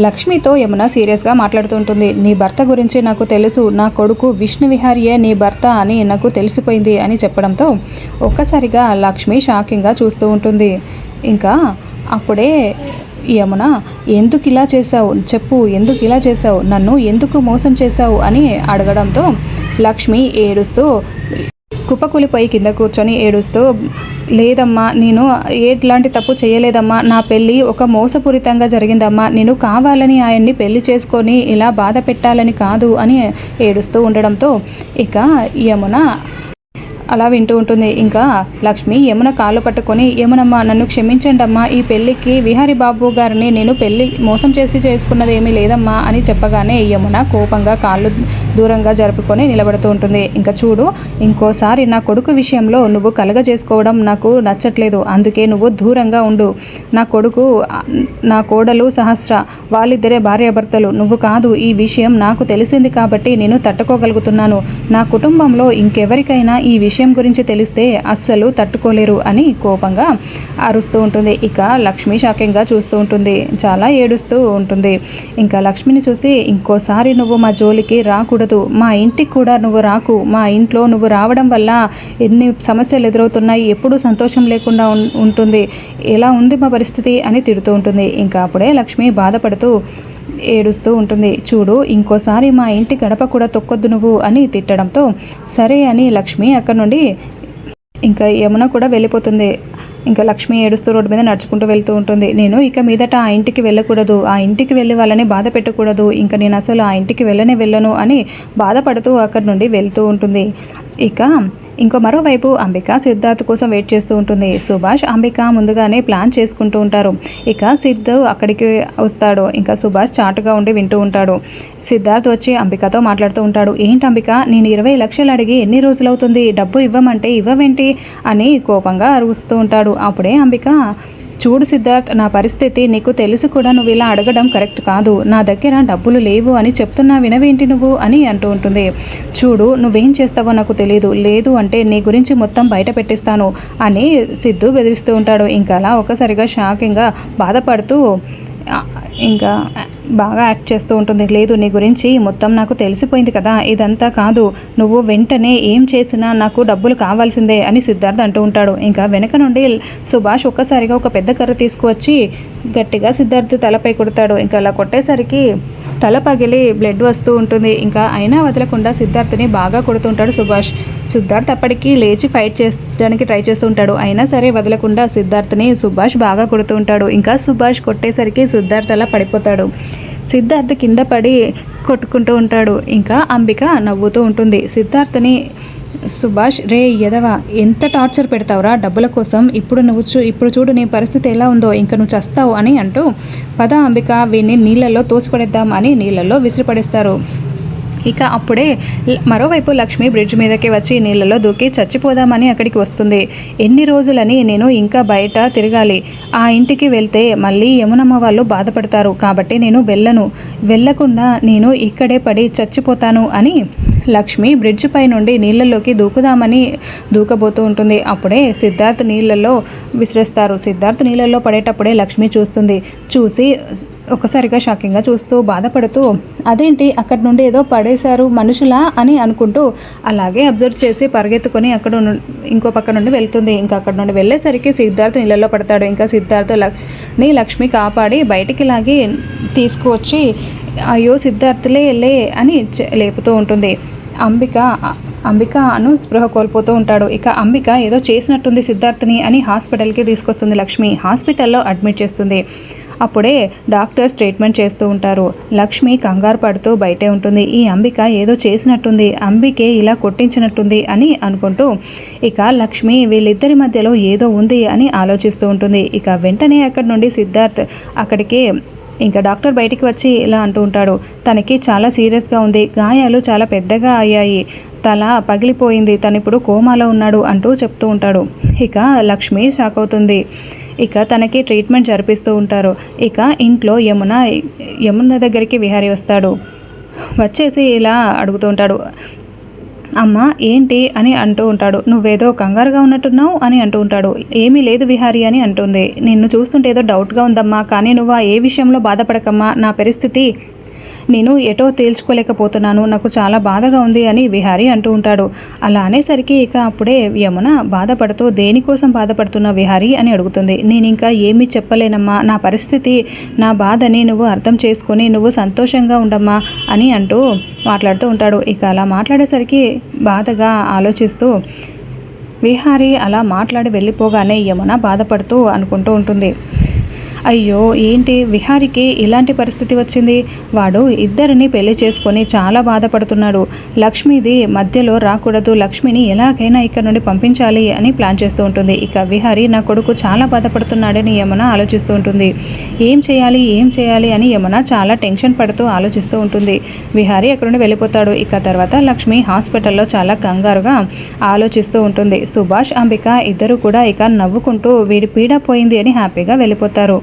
లక్ష్మితో యమున సీరియస్గా మాట్లాడుతుంటుంది. నీ భర్త గురించి నాకు తెలుసు. నా కొడుకు విష్ణు విహారియే నీ భర్త అని నాకు తెలిసిపోయింది అని చెప్పడంతో ఒక్కసారిగా లక్ష్మి షాకింగ్గా చూస్తూ ఉంటుంది. ఇంకా అప్పుడే యమున ఎందుకు ఇలా చేశావు? చెప్పు ఎందుకు ఇలా చేశావు? నన్ను ఎందుకు మోసం చేశావు? అని అడగడంతో లక్ష్మి ఏడుస్తూ కుప్పకూలిపోయి కింద కూర్చొని ఏడుస్తూ లేదమ్మా నేను ఎట్లాంటి తప్పు చేయలేదమ్మా. నా పెళ్ళి ఒక మోసపూరితంగా జరిగిందమ్మా. నేను కావాలని ఆయన్ని పెళ్ళి చేసుకొని ఇలా బాధ పెట్టాలని కాదు అని ఏడుస్తూ ఉండడంతో ఇక యమున అలా వింటూ ఉంటుంది. ఇంకా లక్ష్మి యమున కాళ్ళు పట్టుకొని యమునమ్మా నన్ను క్షమించండి అమ్మా ఈ పెళ్ళికి విహారి బాబు గారిని నేను పెళ్ళి మోసం చేసి చేసుకున్నది ఏమీ లేదమ్మా అని చెప్పగానే యమున కోపంగా కాళ్ళు దూరంగా జరుపుకొని నిలబడుతూ ఉంటుంది. ఇంకా చూడు ఇంకోసారి నా కొడుకు విషయంలో నువ్వు కలగ చేసుకోవడం నాకు నచ్చట్లేదు. అందుకే నువ్వు దూరంగా ఉండు. నా కొడుకు నా కోడలు సహస్ర వాళ్ళిద్దరే భార్యాభర్తలు. నువ్వు కాదు ఈ విషయం నాకు తెలిసింది కాబట్టి నేను తట్టుకోగలుగుతున్నాను. నా కుటుంబంలో ఇంకెవరికైనా ఈ విషయం విషయం గురించి తెలిస్తే అస్సలు తట్టుకోలేరు అని కోపంగా అరుస్తూ ఉంటుంది. ఇక లక్ష్మి షాకింగ్గా చూస్తూ ఉంటుంది. చాలా ఏడుస్తూ ఉంటుంది. ఇంకా లక్ష్మిని చూసి ఇంకోసారి నువ్వు మా జోలికి రాకూడదు. మా ఇంటికి కూడా నువ్వు రాకు. మా ఇంట్లో నువ్వు రావడం వల్ల ఎన్ని సమస్యలు ఎదురవుతున్నాయి ఎప్పుడూ సంతోషం లేకుండా ఉంటుంది. ఎలా ఉంది మా పరిస్థితి అని తిడుతూ ఉంటుంది. ఇంకా అప్పుడే లక్ష్మి బాధపడుతూ ఏడుస్తూ ఉంటుంది. చూడు ఇంకోసారి మా ఇంటి గడప కూడా తొక్కొద్దు నువ్వు అని తిట్టడంతో సరే అని లక్ష్మి అక్కడ నుండి ఇంకా యమున కూడా వెళ్ళిపోతుంది. ఇంకా లక్ష్మి ఏడుస్తూ రోడ్డు మీద నడుచుకుంటూ వెళ్తూ ఉంటుంది. నేను ఇక మీదట ఆ ఇంటికి వెళ్ళకూడదు. ఆ ఇంటికి వెళ్ళి వాళ్ళని బాధ పెట్టకూడదు. ఇంకా నేను అసలు ఆ ఇంటికి వెళ్ళనే వెళ్ళను అని బాధపడుతూ అక్కడి నుండి వెళ్తూ ఉంటుంది. ఇక ఇంకో మరోవైపు అంబిక సిద్ధార్థ్ కోసం వెయిట్ చేస్తూ ఉంటుంది. సుభాష్ అంబిక ముందుగానే ప్లాన్ చేసుకుంటూ ఉంటారు. ఇక సిద్ధు అక్కడికి వస్తాడు. ఇంకా సుభాష్ చాటుగా ఉండి వింటూ ఉంటాడు. సిద్ధార్థ్ వచ్చి అంబికతో మాట్లాడుతూ ఉంటాడు. ఏంటి అంబిక నేను ఇరవై లక్షలు అడిగి ఎన్ని రోజులవుతుంది? డబ్బు ఇవ్వమంటే ఇవ్వవేంటి? అని కోపంగా అరుస్తూ ఉంటాడు. అప్పుడే అంబిక చూడు సిద్ధార్థ్ నా పరిస్థితి నీకు తెలిసి కూడా నువ్వు ఇలా అడగడం కరెక్ట్ కాదు. నా దగ్గర డబ్బులు లేవు అని చెప్తున్నా వినవేంటి నువ్వు అని అంటూ ఉంటుంది. చూడు నువ్వేం చేస్తావో నాకు తెలియదు లేదు అంటే నీ గురించి మొత్తం బయట పెట్టిస్తాను అని సిద్ధు బెదిరిస్తూ ఉంటాడు. ఇంకా అలా ఒక్కసారిగా షాకింగ్గా బాధపడుతూ ఇంకా బాగా యాక్ట్ చేస్తూ ఉంటుంది. లేదు నీ గురించి మొత్తం నాకు తెలిసిపోయింది కదా. ఇదంతా కాదు. నువ్వు వెంటనే ఏం చేసినా నాకు డబ్బులు కావాల్సిందే అని సిద్ధార్థ్ అంటూ ఉంటాడు. ఇంకా వెనక నుండి సుభాష్ ఒక్కసారిగా ఒక పెద్ద కర్ర తీసుకువచ్చి గట్టిగా సిద్ధార్థ్ తలపై కొడతాడు. ఇంకా అలా కొట్టేసరికి తల పగిలి బ్లడ్ వస్తూ ఉంటుంది. ఇంకా అయినా వదలకుండా సిద్ధార్థ్ని బాగా కొడుతుంటాడు సుభాష్. సిద్ధార్థ్ అప్పటికి లేచి ఫైట్ చేయడానికి ట్రై చేస్తూ ఉంటాడు అయినా సరే వదలకుండా సిద్ధార్థ్ని సుభాష్ బాగా కొడుతూ ఉంటాడు ఇంకా సుభాష్ కొట్టేసరికి సిద్ధార్థ్ అలా పడిపోతాడు. సిద్ధార్థ్ కింద పడి కొట్టుకుంటూ ఉంటాడు. ఇంకా అంబిక నవ్వుతూ ఉంటుంది. సిద్ధార్థ్ని సుభాష్ రే ఎదవా ఎంత టార్చర్ పెడతావురా డబ్బుల కోసం? ఇప్పుడు నువ్వు చూ ఇప్పుడు చూడు నీ పరిస్థితి ఎలా ఉందో ఇంకా నువ్వు చస్తావు అని అంటూ పద అంబిక వీడిని నీళ్ళల్లో తోసిపడేద్దాం అని నీళ్ళల్లో విసిరిపడేస్తారు. ఇక అప్పుడే మరోవైపు లక్ష్మి బ్రిడ్జ్ మీదకి వచ్చి నీళ్ళలో దూకి చచ్చిపోదామని అక్కడికి వస్తుంది. ఎన్ని రోజులని నేను ఇంకా బయట తిరగాలి. ఆ ఇంటికి వెళ్తే మళ్ళీ యమునమ్మ వాళ్ళు బాధపడతారు. కాబట్టి నేను వెళ్ళను. వెళ్ళకుండా నేను ఇక్కడే పడి చచ్చిపోతాను అని లక్ష్మి బ్రిడ్జ్ పై నుండి నీళ్ళలోకి దూకుదామని దూకబోతూ ఉంటుంది. అప్పుడే సిద్ధార్థ్ నీళ్ళలో విసిరేస్తారు. సిద్ధార్థ్ నీళ్ళల్లో పడేటప్పుడే లక్ష్మి చూస్తుంది. చూసి ఒకసారిగా షాకింగ్గా చూస్తూ బాధపడుతూ అదేంటి? అక్కడి నుండి ఏదో పడేశారు మనుషులా? అని అనుకుంటూ అలాగే అబ్జర్వ్ చేసి పరిగెత్తుకొని అక్కడ ఇంకో పక్క నుండి వెళ్తుంది. ఇంకా అక్కడ నుండి వెళ్ళేసరికి సిద్ధార్థ్ నీళ్ళలో పడతాడు. ఇంకా సిద్ధార్థ్ని లక్ష్మి కాపాడి బయటికి లాగి తీసుకువచ్చి అయ్యో సిద్ధార్థలే లే అని లేపుతూ ఉంటుంది. అంబిక అంబిక అను స్పృహ కోల్పోతూ ఉంటాడు. ఇక అంబిక ఏదో చేసినట్టుంది సిద్ధార్థ్ని అని హాస్పిటల్కి తీసుకొస్తుంది లక్ష్మి. హాస్పిటల్లో అడ్మిట్ చేస్తుంది. అప్పుడే డాక్టర్స్ ట్రీట్మెంట్ చేస్తూ ఉంటారు. లక్ష్మి కంగారు పడుతూ బయటే ఉంటుంది. ఈ అంబిక ఏదో చేసినట్టుంది. అంబికే ఇలా కొట్టించినట్టుంది అని అనుకుంటూ ఇక లక్ష్మి వీళ్ళిద్దరి మధ్యలో ఏదో ఉంది అని ఆలోచిస్తూ ఉంటుంది. ఇక వెంటనే అక్కడి నుండి సిద్ధార్థ్ అక్కడికి ఇంకా డాక్టర్ బయటికి వచ్చి ఇలా అంటూ ఉంటాడు తనకి చాలా సీరియస్గా ఉంది గాయాలు చాలా పెద్దగా అయ్యాయి తల పగిలిపోయింది తను ఇప్పుడు కోమాలో ఉన్నాడు అంటూ చెప్తూ ఉంటాడు. ఇక లక్ష్మి షాక్ అవుతుంది. ఇక తనకి ట్రీట్మెంట్ జరిపిస్తూ ఉంటారు. ఇక ఇంట్లో యమున యమున దగ్గరికి విహారీ వస్తాడు. వచ్చేసి ఇలా అడుగుతూ ఉంటాడు. అమ్మ ఏంటి అని అంటూ ఉంటాడు. నువ్వేదో కంగారుగా ఉన్నట్టున్నావు అని అంటూ ఉంటాడు. ఏమీ లేదు విహారి అని అంటుంది. నిన్ను చూస్తుంటే ఏదో డౌట్గా ఉందమ్మా. కానీ నువ్వు ఏ విషయంలో బాధపడకమ్మా. నా పరిస్థితి నేను ఎటో తేల్చుకోలేకపోతున్నాను నాకు చాలా బాధగా ఉంది అని విహారి అంటూ ఉంటాడు. అలా అనేసరికి ఇక అప్పుడే యమున బాధపడుతూ దేనికోసం బాధపడుతున్న విహారి అని అడుగుతుంది. నేను ఇంకా ఏమీ చెప్పలేనమ్మా నా పరిస్థితి నా బాధని నువ్వు అర్థం చేసుకొని నువ్వు సంతోషంగా ఉండమ్మా అని అంటూ మాట్లాడుతూ ఉంటాడు. ఇక అలా మాట్లాడేసరికి బాధగా ఆలోచిస్తూ విహారి అలా మాట్లాడి వెళ్ళిపోగానే యమున బాధపడుతూ అనుకుంటూ ఉంటుంది. అయ్యో ఏంటి? విహారికి ఇలాంటి పరిస్థితి వచ్చింది. వాడు ఇద్దరిని పెళ్ళి చేసుకొని చాలా బాధపడుతున్నాడు. లక్ష్మిది మధ్యలో రాకూడదు. లక్ష్మిని ఎలాగైనా ఇక్కడ నుండి పంపించాలి అని ప్లాన్ చేస్తూ ఉంటుంది. ఇక విహారి నా కొడుకు చాలా బాధపడుతున్నాడని యమున ఆలోచిస్తూ ఉంటుంది. ఏం చేయాలి? ఏం చేయాలి? అని యమున చాలా టెన్షన్ పడుతూ ఆలోచిస్తూ ఉంటుంది. విహారి అక్కడ నుండి వెళ్ళిపోతాడు. ఇక తర్వాత లక్ష్మి హాస్పిటల్లో చాలా కంగారుగా ఆలోచిస్తూ ఉంటుంది. సుభాష్ అంబిక ఇద్దరు కూడా ఇక నవ్వుకుంటూ వీడి పీడ పోయింది అని హ్యాపీగా వెళ్ళిపోతారు.